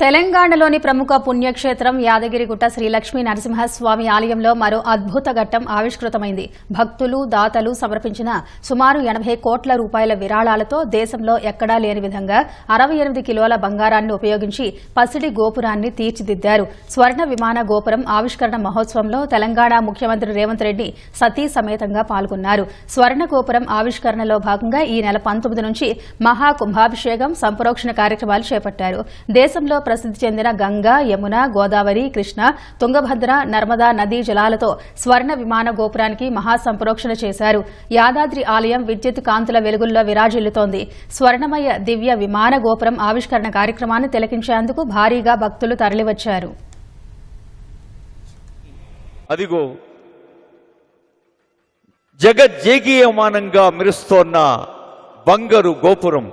తెలంగాణలోని ప్రముఖ పుణ్యక్షేత్రం యాదగిరిగుట్ట శ్రీ లక్ష్మీ నరసింహస్వామి ఆలయంలో మరో అద్భుత ఘట్టం ఆవిష్కృతమైంది. భక్తులు దాతలు సమర్పించిన సుమారు ఎనభై కోట్ల రూపాయల విరాళాలతో దేశంలో ఎక్కడా లేని విధంగా అరవై ఎనిమిది కిలోల బంగారాన్ని ఉపయోగించి పసిడి గోపురాన్ని తీర్చిదిద్దారు. స్వర్ణ విమాన గోపురం ఆవిష్కరణ మహోత్సవంలో తెలంగాణ ముఖ్యమంత్రి రేవంత్ రెడ్డి సతీ సమేతంగా పాల్గొన్నారు. స్వర్ణ గోపురం ఆవిష్కరణలో భాగంగా ఈ నెల పంతొమ్మిది నుంచి మహా కుంభాభిషేకం సంప్రోక్షణ కార్యక్రమాలు చేపట్టారు. దేశంలో ప్రసిద్ది చెందిన గంగా యమున గోదావరి కృష్ణ తుంగభద్ర నర్మదా నదీ జలాలతో స్వర్ణ విమాన గోపురానికి మహా సంప్రోక్షణ చేశారు. యాదాద్రి ఆలయం విద్యుత్ కాంతుల వెలుగుల్లో విరాజిల్లుతోంది. స్వర్ణమయ దివ్య విమాన గోపురం ఆవిష్కరణ కార్యక్రమాన్ని తిలకించేందుకు భారీగా భక్తులు తరలివచ్చారు. అదిగో జగజ్జేగీయమానంగా మెరుస్తోన్న బంగారు గోపురం.